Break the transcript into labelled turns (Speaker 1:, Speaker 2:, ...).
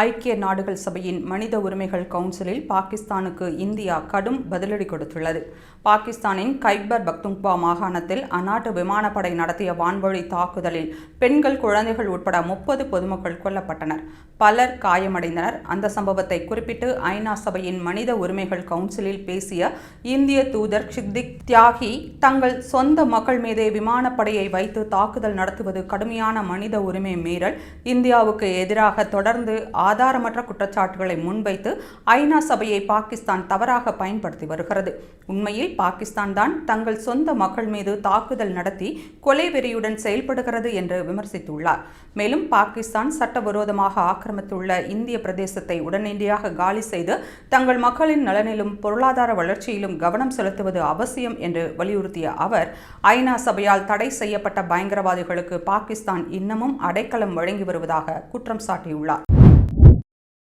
Speaker 1: ஐக்கிய நாடுகள் சபையின் மனித உரிமைகள் கவுன்சிலில் பாகிஸ்தானுக்கு இந்தியா கடும் பதிலடி கொடுத்துள்ளது. பாகிஸ்தானின் கைபர் பக்துங்பா மாகாணத்தில் அந்நாட்டு விமானப்படை நடத்திய வான்வழி தாக்குதலில் பெண்கள் குழந்தைகள் உட்பட முப்பது பொதுமக்கள் கொல்லப்பட்டனர். பலர் காயமடைந்தனர். அந்த சம்பவத்தை குறிப்பிட்டு ஐநா சபையின் மனித உரிமைகள் கவுன்சிலில் பேசிய இந்திய தூதர் ஷிக்திக் தியாகி தங்கள் சொந்த மக்கள் மீதே விமானப்படையை வைத்து தாக்குதல் நடத்துவது கடுமையான மனித உரிமை மீறல் இந்தியாவுக்கு எதிராக தொடர்ந்து ஆதாரமற்ற குற்றச்சாட்டுகளை முன்வைத்து ஐநா சபையை பாகிஸ்தான் தவறாக பயன்படுத்தி வருகிறது. உண்மையில் பாகிஸ்தான் தான் தங்கள் சொந்த மக்கள் மீது தாக்குதல் நடத்தி கொலை வெறியுடன் செயல்படுகிறது என்று விமர்சித்துள்ளார். மேலும் பாகிஸ்தான் சட்டவிரோதமாக ஆக்கிரமித்துள்ள இந்திய பிரதேசத்தை உடனடியாக காலி செய்து தங்கள் மக்களின் நலனிலும் பொருளாதார வளர்ச்சியிலும் கவனம் செலுத்துவது அவசியம் என்று வலியுறுத்திய அவர் ஐநா சபையால் தடை செய்யப்பட்ட பயங்கரவாதிகளுக்கு பாகிஸ்தான் இன்னமும் அடைக்கலம் வழங்கி வருவதாக குற்றம் சாட்டியுள்ளார்.